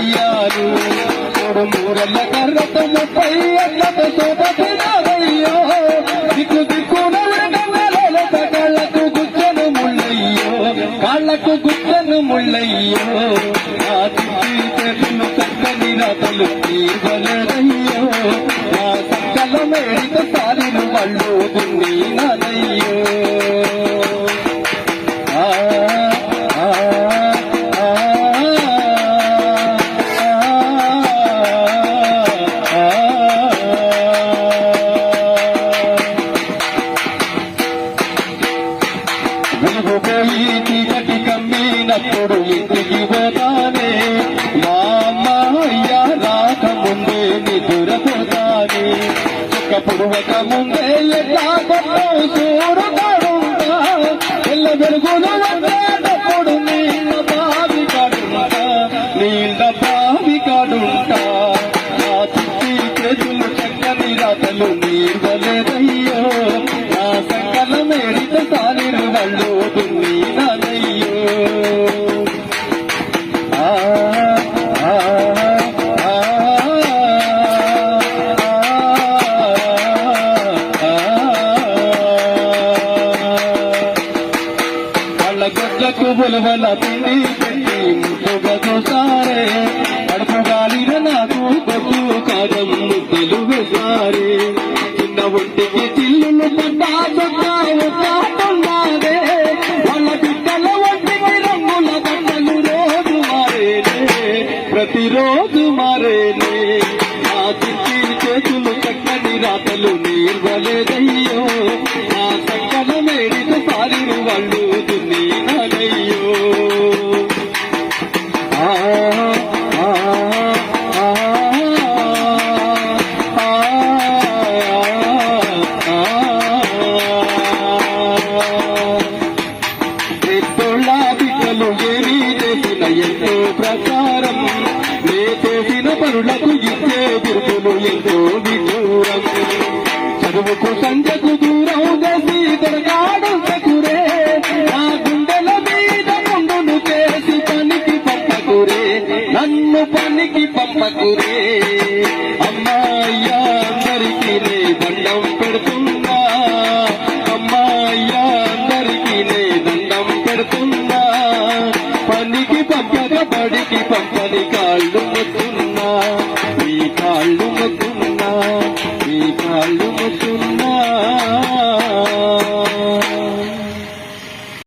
చేరువయ్యాను మూడు మూరల కర్రతో ముప్పై అన్నతో సోదరినారయ్యో దిక్కు దిక్కున నెలత కాళ్ళకు గుచ్చను ముళ్ళయ్యో. కాళ్ళకు గుచ్చను ముళ్ళయ్యో. నా తిప్పి చేతులు చక్కని రాతలు తీర్వలయ్యో నా సకల మేడిత సారిన వాళ్ళు దున్ని ఒక ఈ చీకటి కమ్మినప్పుడు ఇంటికి పోతానే మా అమ్మ అయ్యా రాకముందే నిదురపోతానే చుక్క పుడవక ముందే ఎట్లా కొట్టం చూడతాడుంటా తెల్ల వెలుగులు వచ్చేటప్పుడు నీళ్ళ బావి కాడుంటా. నీళ్ళ బావి కాడుంటా నా చుట్టి చేతులు చక్కని రాతలు నీర్వలేదయ్యో వాళ్ళ బులవల పిండి పెట్టి ముట్టుగా చూసారే కడుపు గాలిన నాకు గొడ్డు కాగం ముద్దలు వేసారే చిన్న ఒంటికి చిల్లులు పడ్డా చొక్కా ఒక్కాటున్నారే వాళ్ళ బిడ్డల ఒంటికి రంగుల బట్టలు రోజు మారేనే ప్రతిరోజు మారేనే నా చిట్టి చేతులు చక్కని రాతలు నీర్వలేదయ్యో సహకారం నే చేసిన పనులకు ఇచ్చే గుర్తులు ఎంతో విదూరం చదువుకు సంజకు దూరం గసి దొరకాడు సకురే నా గుండెల మీద ముందును చేసి పనికి పంపకురే నన్ను పనికి పంపకురే. పనికి